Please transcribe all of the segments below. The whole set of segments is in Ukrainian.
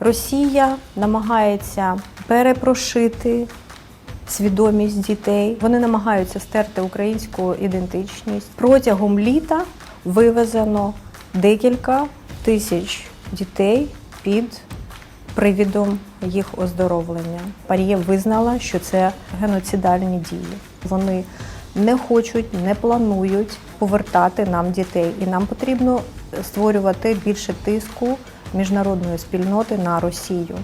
Росія намагається перепрошити свідомість дітей. Вони намагаються стерти українську ідентичність. Протягом літа вивезено декілька тисяч дітей під привідом їх оздоровлення. Пар'є визнала, що це геноцидальні дії. Вони не хочуть, не планують повертати нам дітей, і нам потрібно створювати більше тиску міжнародної спільноти на Росію.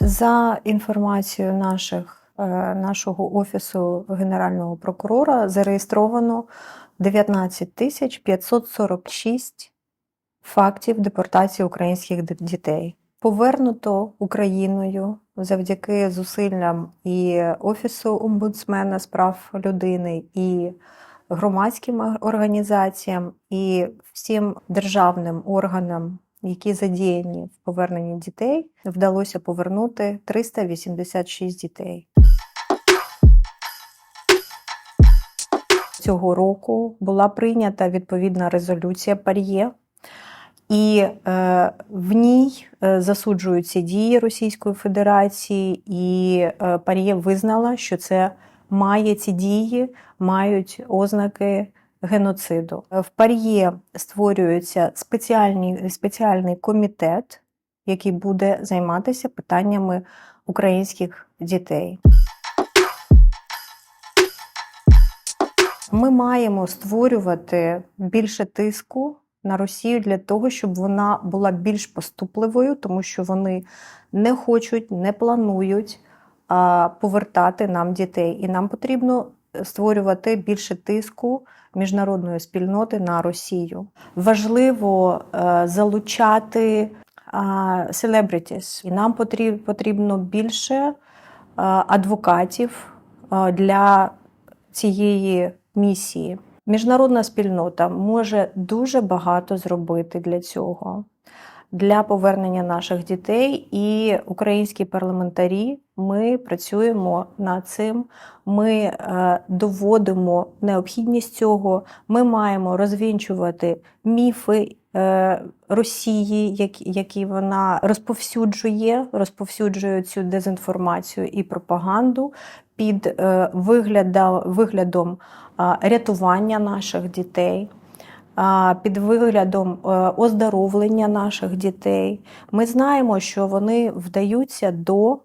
За інформацією наших, е, нашого офісу генерального прокурора зареєстровано 19 тисяч 546 фактів депортації українських дітей. Повернуто Україною завдяки зусиллям і Офісу омбудсмена з прав людини, і громадським організаціям, і всім державним органам, які задіяні в поверненні дітей, вдалося повернути 386 дітей. Цього року була прийнята відповідна резолюція Пар'є, і е, в ній е, засуджуються дії Російської Федерації, і е, Пар'є визнала, що це має ці дії, мають ознаки геноциду. В Пар'є створюється спеціальний, спеціальний комітет, який буде займатися питаннями українських дітей. Ми маємо створювати більше тиску на Росію для того, щоб вона була більш поступливою, тому що вони не хочуть, не планують повертати нам дітей. І нам потрібно створювати більше тиску міжнародної спільноти на Росію. Важливо е, залучати celebrities. і нам потріб- потрібно більше е, адвокатів е, для цієї місії. Міжнародна спільнота може дуже багато зробити для цього, для повернення наших дітей. І українські парламентарі ми працюємо над цим. Ми е, доводимо необхідність цього. Ми маємо розвінчувати міфи. е, Росії, які, вона розповсюджує, розповсюджує цю дезінформацію і пропаганду під е, виглядом рятування наших дітей, під виглядом е, оздоровлення наших дітей. Ми знаємо, що вони вдаються до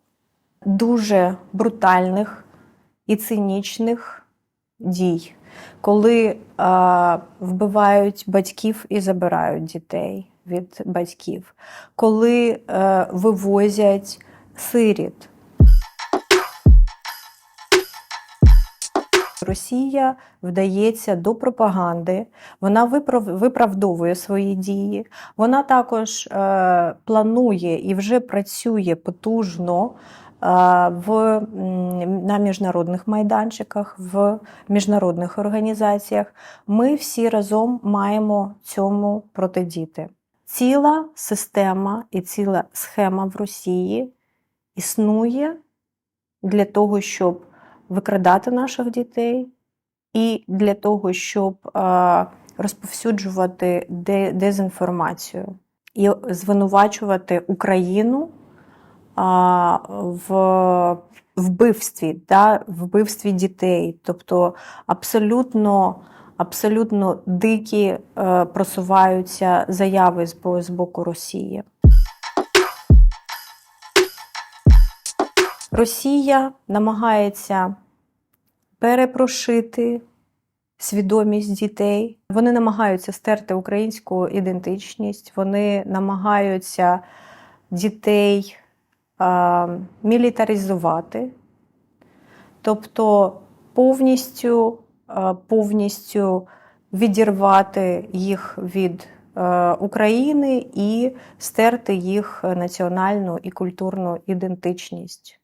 дуже брутальних і цинічних дій, коли вбивають батьків і забирають дітей від батьків, коли е, вивозять сиріт. Росія вдається до пропаганди, вона виправ- виправдовує свої дії. Вона також е, планує і вже працює потужно е, в, на міжнародних майданчиках, в міжнародних організаціях. Ми всі разом маємо цьому протидіти. Ціла система і ціла схема в Росії існує для того, щоб викрадати наших дітей, і для того, щоб розповсюджувати де- дезінформацію і звинувачувати Україну в вбивстві, да, вбивстві дітей, тобто абсолютно. Абсолютно дикі е, просуваються заяви з з боку Росії. Росія намагається перепрошити свідомість дітей. Вони намагаються стерти українську ідентичність, вони намагаються дітей а, мілітаризувати, тобто повністю, а, повністю відірвати їх від е, України і стерти їх національну і культурну ідентичність.